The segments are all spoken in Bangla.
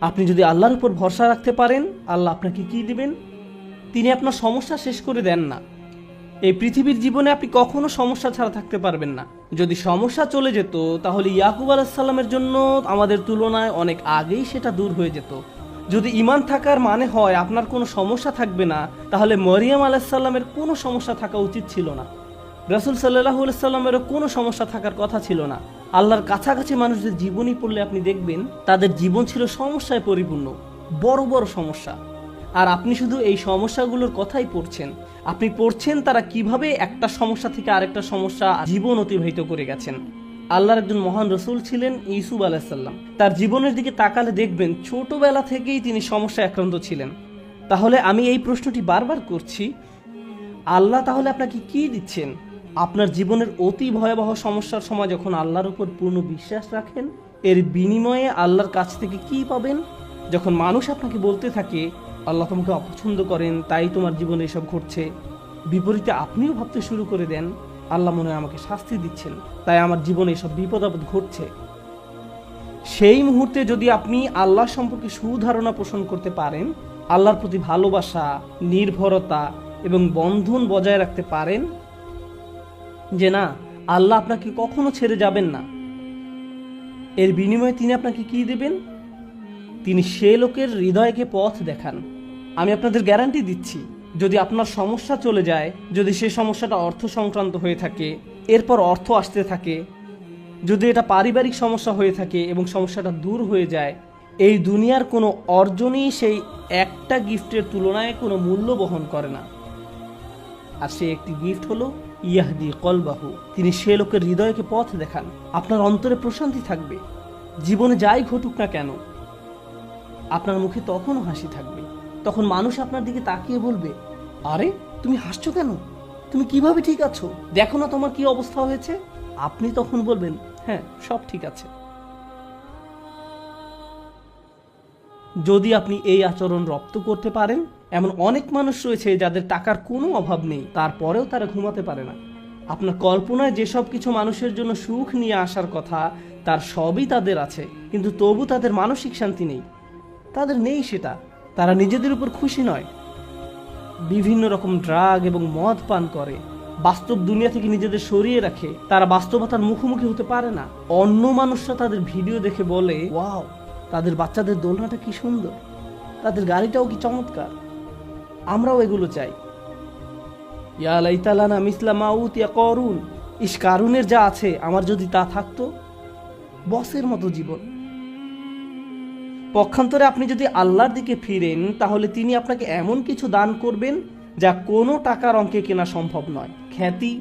আপনি যদি আল্লাহর উপর ভরসা রাখতে পারেন, আল্লাহ আপনাকে কি দিবেন? তিনি আপনার সমস্যা শেষ করে দেন না। এই পৃথিবীর জীবনে আপনি কখনো সমস্যা ছাড়া থাকতে পারবেন না। যদি সমস্যা চলে যেত, তাহলে ইয়াকুব আলাহিসাল্লামের জন্য আমাদের তুলনায় অনেক আগেই সেটা দূর হয়ে যেত। যদি ইমান থাকার মানে হয় আপনার কোনো সমস্যা থাকবে না, তাহলে মরিয়াম আলাহিসাল্লামের কোনো সমস্যা থাকা উচিত ছিল না। রাসুল সাল্লাহ সাল্লামেরও কোনো সমস্যা থাকার কথা ছিল না। আল্লাহর কাছাকাছি মানুষদের জীবনী পড়লে আপনি দেখবেন, তাদের জীবন ছিল সমস্যায় পরিপূর্ণ, বড় বড় সমস্যা। আর আপনি শুধু এই সমস্যাগুলোর কথাই পড়ছেন, আপনি পড়ছেন তারা কীভাবে একটা সমস্যা থেকে আরেকটা সমস্যা জীবন অতিবাহিত করে গেছেন। আল্লাহর একজন মহান রসুল ছিলেন ইসুব আলাহিসাল্লাম তার জীবনের দিকে তাকালে দেখবেন, ছোটবেলা থেকেই তিনি সমস্যায় আক্রান্ত ছিলেন। তাহলে আমি এই প্রশ্নটি বারবার করছি, আল্লাহ তাহলে আপনাকে কি দিচ্ছেন? আপনার জীবনের অতি ভয়াবহ সমস্যার সময় যখন আল্লাহর উপর পূর্ণ বিশ্বাস রাখেন, এর বিনিময়ে আল্লাহর কাছ থেকে কি পাবেন? যখন মানুষ আপনাকে বলতে থাকে, আল্লাহ তোমাকে অপছন্দ করেন, তাই তোমার জীবনে এসব ঘটছে। বিপরীতে আপনিও ভাবতে শুরু করে দেন, আল্লাহ মনে আমাকে শাস্তি দিচ্ছেন, তাই আমার জীবনে এসব বিপদ আপদ ঘটছে। সেই মুহূর্তে যদি আপনি আল্লাহ সম্পর্কে সুধারণা পোষণ করতে পারেন, আল্লাহর প্রতি ভালোবাসা, নির্ভরতা এবং বন্ধন বজায় রাখতে পারেন যে না, আল্লাহ আপনাকে কখনো ছেড়ে যাবেন না। এর বিনিময়ে তিনি আপনাকে কি দেবেন? তিনি সে লোকের হৃদয়কে পথ দেখান। আমি আপনাদের গ্যারান্টি দিচ্ছি, যদি আপনার সমস্যা চলে যায়, যদি সে সমস্যাটা অর্থ সংক্রান্ত হয়ে থাকে, এরপর অর্থ আসতে থাকে, যদি এটা পারিবারিক সমস্যা হয়ে থাকে এবং সমস্যাটা দূর হয়ে যায়, এই দুনিয়ার কোনো অর্জনই সেই একটা গিফটের তুলনায় কোনো মূল্য বহন করে না। আর সে একটি গিফট হলো, ইয়াহদি কলবাহু। তিনি সে লোকের হৃদয়কে পথ দেখান। আপনার অন্তরে প্রশান্তি থাকবে। জীবনে যাই ঘটুক না কেন, আপনার মুখে তখনও হাসি থাকবে। তখন মানুষ আপনার দিকে তাকিয়ে বলবে, আরে, তুমি হাসছো কেন? তুমি কীভাবে ঠিক আছো? দেখো না তোমার কি অবস্থা হয়েছে? আপনি তখন বলবেন হ্যাঁ সব ঠিক আছে। যদি আপনি এই আচরণ রপ্ত করতে পারেন এমন অনেক মানুষ রয়েছে যাদের টাকার কোনো অভাব নেই, তারপরেও তারা ঘুমাতে পারে না। আপনার কল্পনায় যেসব কিছু মানুষের জন্য সুখ নিয়ে আসার কথা, তার সবই তাদের আছে, কিন্তু তবু তাদের মানসিক শান্তি নেই। তাদের নেই সেটা, তারা নিজেদের উপর খুশি নয়। বিভিন্ন রকম ড্রাগ এবং মদ পান করে, বাস্তব দুনিয়া থেকে নিজেদের সরিয়ে রাখে, তারা বাস্তবতার মুখোমুখি হতে পারে না। অন্য মানুষরা তাদের ভিডিও দেখে বলে, ওয়াও, তাদের বাচ্চাদের দোলনাটা কি সুন্দর, তাদের গাড়িটাও কি চমৎকার। আমরাও এগুলো চাই। ইয়া লাইতালানা মিসলা মাউত ইয়া করুন। ইস কারুনের যা আছে, আমার যদি তা থাকতো, বসের মতো জীবন। পক্ষান্তরে আপনি যদি আল্লাহর দিকে ফিরেন, তাহলে তিনি আপনাকে এমন কিছু দান করবেন, যা কোনো টাকার অঙ্কে কেনা সম্ভব নয়। খ্যাতি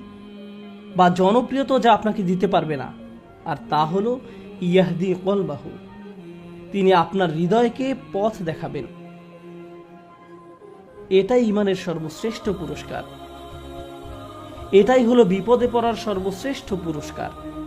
বা জনপ্রিয়তা যা আপনাকে দিতে পারবে না। আর তা হলো ইয়াহদি কলবাহু। তিনি আপনার হৃদয়কে পথ দেখাবেন। এটাই ইমানের সর্বশ্রেষ্ঠ পুরস্কার। এটাই হলো বিপদে পড়ার সর্বশ্রেষ্ঠ পুরস্কার।